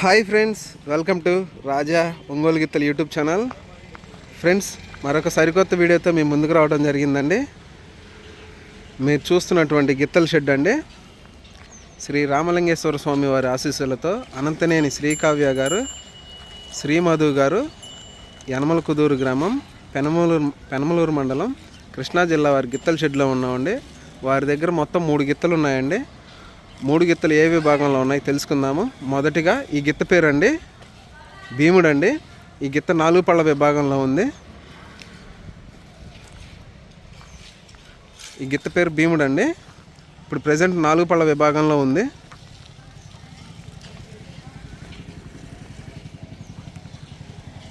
Hi friends welcome to Raja Ongolu గిత్తలు YouTube channel. Friends మరొక సరికొత్త వీడియోతో మేము ముందుకు రావడం జరిగిందండి. మీరు చూస్తున్నటువంటి గిత్తల షెడ్ అండి. శ్రీ రామలింగేశ్వర స్వామి వారి ఆశీస్సులతో అనంతనేని శ్రీకావ్య గారు శ్రీమధు గారు యనమల కుదూరు గ్రామం పెనమలూరు పెనమలూరు మండలం కృష్ణా జిల్లా వారి గిత్తల షెడ్లో ఉన్నామండి. వారి దగ్గర మొత్తం మూడు గిత్తలు ఉన్నాయండి. మూడు గిత్తలు ఏ విభాగంలో ఉన్నాయి తెలుసుకుందాము. మొదటిగా ఈ గిత్త పేరు అండి భీముడు అండి ఈ గిత్త నాలుగు పళ్ళ విభాగంలో ఉంది. ఈ గిత్త పేరు భీముడు అండి ఇప్పుడు ప్రజెంట్ నాలుగు పళ్ళ విభాగంలో ఉంది.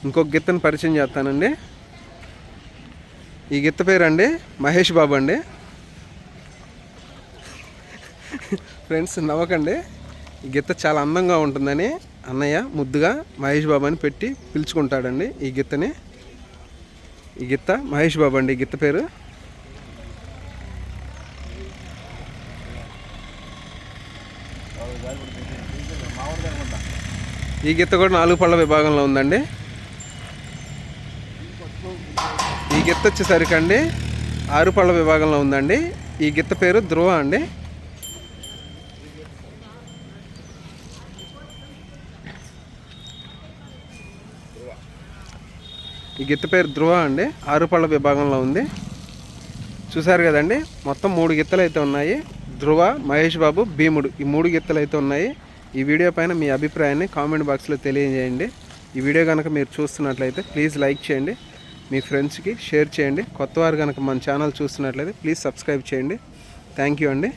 ఇంకొక గిత్తను పరిచయం చేస్తానండి. ఈ గిత్త పేరు అండి మహేష్ బాబు అండి. ఫ్రెండ్స్ నవ్వకండి. ఈ గిత్త చాలా అందంగా ఉంటుందని అన్నయ్య ముద్దుగా మహేష్ బాబు అని పెట్టి పిలుచుకుంటాడండి ఈ గిత్తని. ఈ గిత్త మహేష్ బాబు అండి ఈ గిత్త పేరు. ఈ గిత్త కూడా నాలుగు పళ్ళ విభాగంలో ఉందండి. ఈ గిత్త వచ్చేసరికి అండి ఆరు పళ్ళ విభాగంలో ఉందండి. ఈ గిత్త పేరు ధ్రువ అండి. ఈ గిత్త పేరు ధ్రువ అండి. ఆరుపళ్ళ విభాగంలో ఉంది. చూసారు కదండి మొత్తం మూడు గిత్తలు అయితే ఉన్నాయి. ధ్రువ మహేష్ బాబు భీముడు ఈ మూడు గిత్తలు అయితే ఉన్నాయి. ఈ వీడియో పైన మీ అభిప్రాయాన్ని కామెంట్ బాక్స్లో తెలియజేయండి. ఈ వీడియో కనుక మీరు చూస్తున్నట్లయితే ప్లీజ్ లైక్ చేయండి. మీ ఫ్రెండ్స్కి షేర్ చేయండి. కొత్తవారు కనుక మన ఛానల్ చూస్తున్నట్లయితే ప్లీజ్ సబ్స్క్రైబ్ చేయండి. థ్యాంక్ యూ అండి.